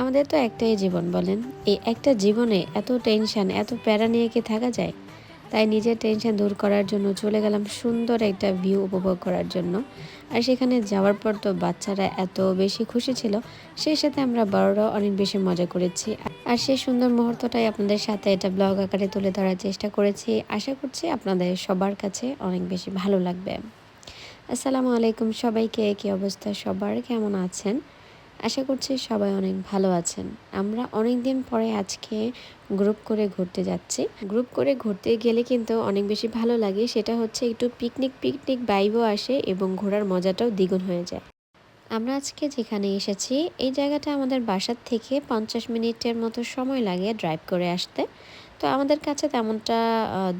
আমাদের তো একটাই জীবন, বলেন। এই একটা জীবনে এত টেনশন, এত প্যারা নিয়ে কি থাকা যায়? তাই নিজের টেনশন দূর করার জন্য চলে গেলাম সুন্দর একটা ভিউ উপভোগ করার জন্য। আর সেখানে যাওয়ার পর তো বাচ্চারা এত বেশি খুশি ছিল, সেই সাথে আমরা বড়রাও অনেক বেশি মজা করেছি। আর সেই সুন্দর মুহূর্তটাই আপনাদের সাথে এটা ব্লগ আকারে তুলে ধরার চেষ্টা করেছি। আশা করছি আপনাদের সবার কাছে অনেক বেশি ভালো লাগবে। আসসালামু আলাইকুম সবাইকে, কি অবস্থা? সবার কেমন আছেন? আশা করছি সবাই অনেক ভালো আছেন। আমরা অনেক দিন পরে আজকে গ্রুপ করে ঘুরতে যাচ্ছি। গ্রুপ করে ঘুরতে গেলে কিন্তু অনেক বেশি ভালো লাগে, সেটা হচ্ছে একটু পিকনিক পিকনিক বাইবও আসে এবং ঘোরার মজাটাও দ্বিগুণ হয়ে যায়। আমরা আজকে যেখানে এসেছি, এই জায়গাটা আমাদের বাসার থেকে পঞ্চাশ মিনিটের মতো সময় লাগে ড্রাইভ করে আসতে। তো আমাদের কাছে তেমনটা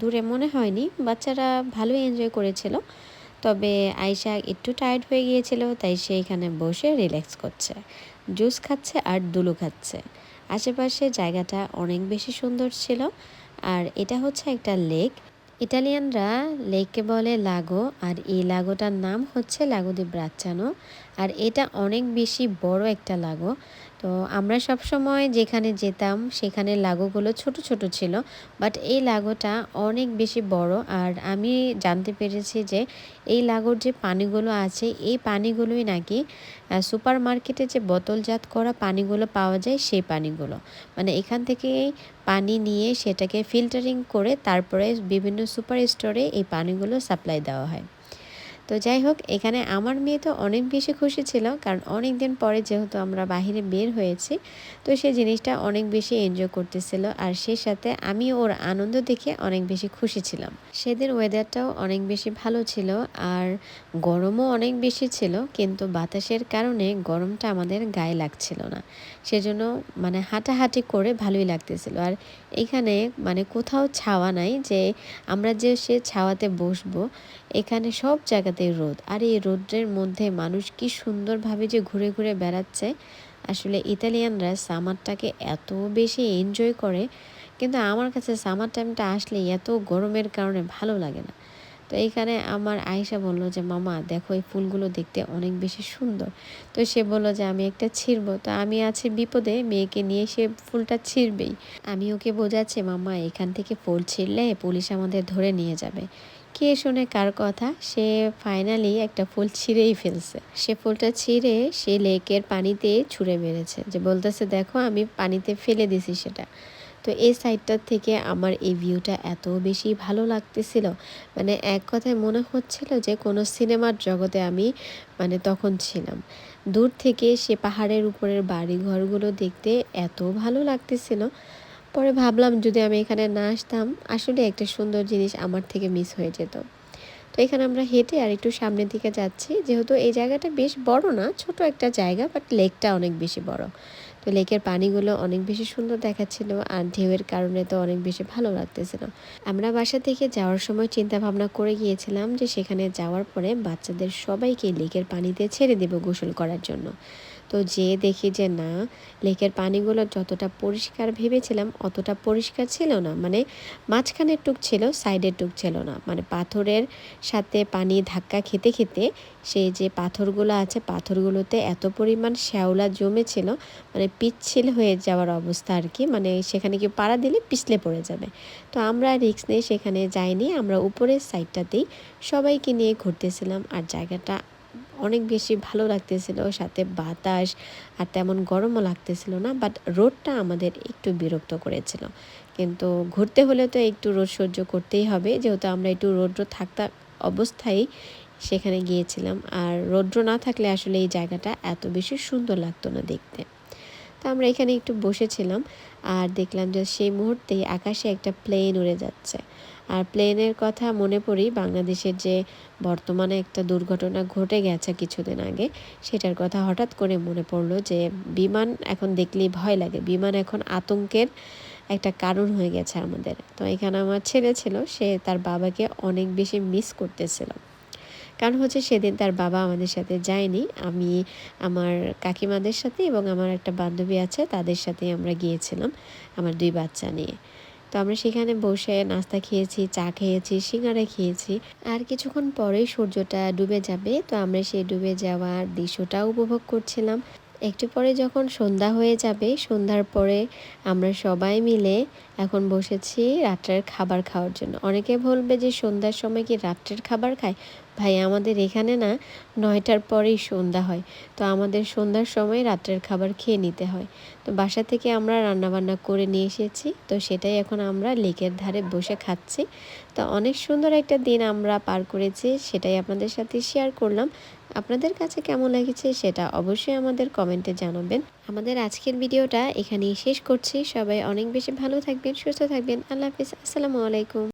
দূরে মনে হয়নি। বাচ্চারা ভালোই এনজয় করেছিল। তবে আয়শা একটু টায়ার্ড হয়ে গিয়েছিল, তাই সে এখানে বসে রিল্যাক্স করছে। জুস খাচ্ছে আর দুলু খাচ্ছে। আশেপাশে জায়গাটা অনেক বেশি সুন্দর ছিল। আর এটা হচ্ছে একটা লেক ইটালিয়ানরা লেককে বলে লাগো, আর এই লাগোটার নাম হচ্ছে লাগো দি ব্রাচ্চানো, আর এটা অনেক বেশি বড় একটা লাগো। তো আমরা সব সময় যেখানে যেতাম, সেখানে লাগোগুলো ছোট ছোট ছিল বাট এই লাগোটা অনেক বেশি বড়, আর আমি জানতে পেরেছি যে এই লাগোর যে পানিগুলো আছে, এই পানিগুলোই নাকি সুপার মার্কেটে যে বোতলজাত করা পানিগুলো পাওয়া যায়, সেই পানিগুলো। মানে এখান থেকে পানি নিয়ে সেটাকে ফিল্টারিং করে তারপরে বিভিন্ন সুপার স্টোরে এই পানিগুলো সাপ্লাই দেওয়া হয়। তো যাই হোক, এখানে আমার মেয়ে তো অনেক বেশি খুশি ছিল, কারণ অনেক দিন পরে যেহেতু আমরা বাহিরে বের হয়েছি, তো সে জিনিসটা অনেক বেশি এনজয় করতেছিল আর সেই সাথে আমি ওর আনন্দ দেখে অনেক বেশি খুশি ছিলাম। সেদিন ওয়েদারটাও অনেক বেশি ভালো ছিল আর গরমও অনেক বেশি ছিল, কিন্তু বাতাসের কারণে গরমটা আমাদের গায়ে লাগছিল না। সেজন্য মানে হাঁটাহাঁটি করে ভালোই লাগতেছিল। আর এখানে মানে কোথাও ছাওয়া নাই যে আমরা যে সে ছাওয়াতে বসবো, এখানে সব জায়গাতেই রোদ। আর এই রোদ্রের মধ্যে মানুষ কি সুন্দরভাবে যে ঘুরে ঘুরে বেড়াচ্ছে, আসলে ইতালিয়ানরা সামারটাকে এত বেশি এনজয় করে, কিন্তু আমার কাছে সামার টাইমটা আসলে এত গরমের কারণে ভালো লাগে না। তো এইখানে আমার আয়েশা বলল যে, মামা, দেখো এই ফুলগুলো দেখতে অনেক বেশি সুন্দর। তো সে বলল যে, আমি একটা ছিঁড়বো। তো আমি আছি বিপদে, মেয়েকে নিয়ে সে ফুলটা ছিঁড়বেই। আমি ওকে বোঝাচ্ছি, মামা, এখান থেকে ফুল ছিঁড়লে পুলিশ আমাদের ধরে নিয়ে যাবে। কে শুনে কার কথা? সে ফাইনালি একটা ফুল ছিঁড়েই ফেলছে। সে ফুলটা ছিঁড়ে সে লেকের পানিতে ছুঁড়ে মেরেছে। যে বলতেছে, দেখো, আমি পানিতে ফেলে দিছি সেটা। তো এই সাইডটার থেকে আমার এই ভিউটা এত বেশি ভালো লাগতেছিল। মানে এক কথায় মনে হচ্ছিল যে কোনো সিনেমার জগতে আমি মানে তখন ছিলাম। দূর থেকে সে পাহাড়ের উপরের বাড়ি ঘরগুলো দেখতে এত ভালো লাগতেছিল। পরে ভাবলাম যদি আমি এখানে না আসতাম, আসলে একটা সুন্দর জিনিস আমার থেকে মিস হয়ে যেত। তো এখানে আমরা হেঁটে আর একটু সামনের দিকে যাচ্ছি। যেহেতু এই জায়গাটা বেশ বড় না, ছোট একটা জায়গা বাট লেকটা অনেক বেশি বড়। তো লেকের পানিগুলো অনেক বেশি সুন্দর দেখাচ্ছিল আর ঢেউয়ের কারণে তো অনেক বেশি ভালো লাগতেছিল। আমরা বাসা থেকে যাওয়ার সময় চিন্তা ভাবনা করে গিয়েছিলাম যে সেখানে যাওয়ার পরে বাচ্চাদের সবাইকে লেকের পানিতে ছেড়ে দেব গোসল করার জন্য। তো যেয়ে দেখি যে না, লেকের পানিগুলো যতটা পরিষ্কার ভেবেছিলাম অতটা পরিষ্কার ছিল না। মানে মাঝখানের টুক ছিল, সাইডের টুক ছিল না। মানে পাথরের সাথে পানি ধাক্কা খেতে খেতে সেই যে পাথরগুলো আছে, পাথরগুলোতে এত পরিমাণ শ্যাওলা জমেছিল মানে পিচ্ছিল হয়ে যাওয়ার অবস্থা আর কি। মানে সেখানে কি পাড়া দিলে পিছলে পড়ে যাবে। তো আমরা রিক্স নিয়ে সেখানে যাইনি। আমরা উপরের সাইডটাতেই সবাইকে নিয়ে ঘুরতেছিলাম। আর জায়গাটা অনেক বেশি ভালো লাগতেছিল, সাথে বাতাস আর তেমন গরমও লাগতেছিল না বাট রোদটা আমাদের একটু বিরক্ত করেছিল। কিন্তু ঘুরতে হলে তো একটু রোদ সহ্য করতেই হবে, যেহেতু আমরা একটু রৌদ্র থাকতা অবস্থায় সেখানে গিয়েছিলাম, আর রৌদ্র না থাকলে আসলে এই জায়গাটা এত বেশি সুন্দর লাগতো না দেখতে। তো আমরা এখানে একটু বসেছিলাম, আর দেখলাম যে সেই মুহূর্তেই আকাশে একটা প্লেন উড়ে যাচ্ছে। আর প্লেনের কথা মনে পড়ি বাংলাদেশের যে বর্তমানে একটা দুর্ঘটনা ঘটে গেছে কিছুদিন আগে, সেটার কথা হঠাৎ করে মনে পড়ল যে বিমান এখন দেখলেই ভয় লাগে। বিমান এখন আতঙ্কের একটা কারণ হয়ে গেছে আমাদের। তো এখানে আমার ছেলে ছিল, সে তার বাবাকে অনেক বেশি মিস করতেছিল। কারণ হচ্ছে সেদিন তার বাবা আমাদের সাথে যায়নি। আমি আমার কাকিমাদের সাথে এবং আমার একটা বান্ধবী আছে, তাদের সাথে আমরা গিয়েছিলাম, আমার দুই বাচ্চা নিয়ে। তো আমরা সেখানে বসে নাস্তা খেয়েছি, চা খেয়েছি, সিঙ্গারা খেয়েছি। আর কিছুক্ষণ পরেই সূর্যটা ডুবে যাবে, তো আমরা সেই ডুবে যাওয়ার দৃশ্যটা উপভোগ করছিলাম। একটু পরে যখন সন্ধ্যা হয়ে যাবে, সন্ধ্যার পরে আমরা সবাই মিলে এখন বসেছি রাত্রের খাবার খাওয়ার জন্য। অনেকে বলবে যে সন্ধ্যার সময় কি রাত্রের খাবার খায়? ভাই, আমাদের এখানে না নয়টার পরেই সন্ধ্যা হয়। তো আমাদের সন্ধ্যার সময় রাত্রের খাবার খেয়ে নিতে হয়। তো বাসা থেকে আমরা রান্নাবান্না করে নিয়ে এসেছি। তো সেটাই এখন আমরা লেকের ধারে বসে খাচ্ছি। তো অনেক সুন্দর একটা দিন আমরা পার করেছি, সেটাই আপনাদের সাথে শেয়ার করলাম। আপনাদের কাছে কেমন লেগেছে সেটা অবশ্যই আমাদের কমেন্টে জানাবেন। আমাদের আজকের ভিডিওটা এখানেই শেষ করছি। সবাই অনেক বেশি ভালো থাকবেন, সুস্থ থাকবেন। আল্লাহ হাফিজ। আসসালামু আলাইকুম।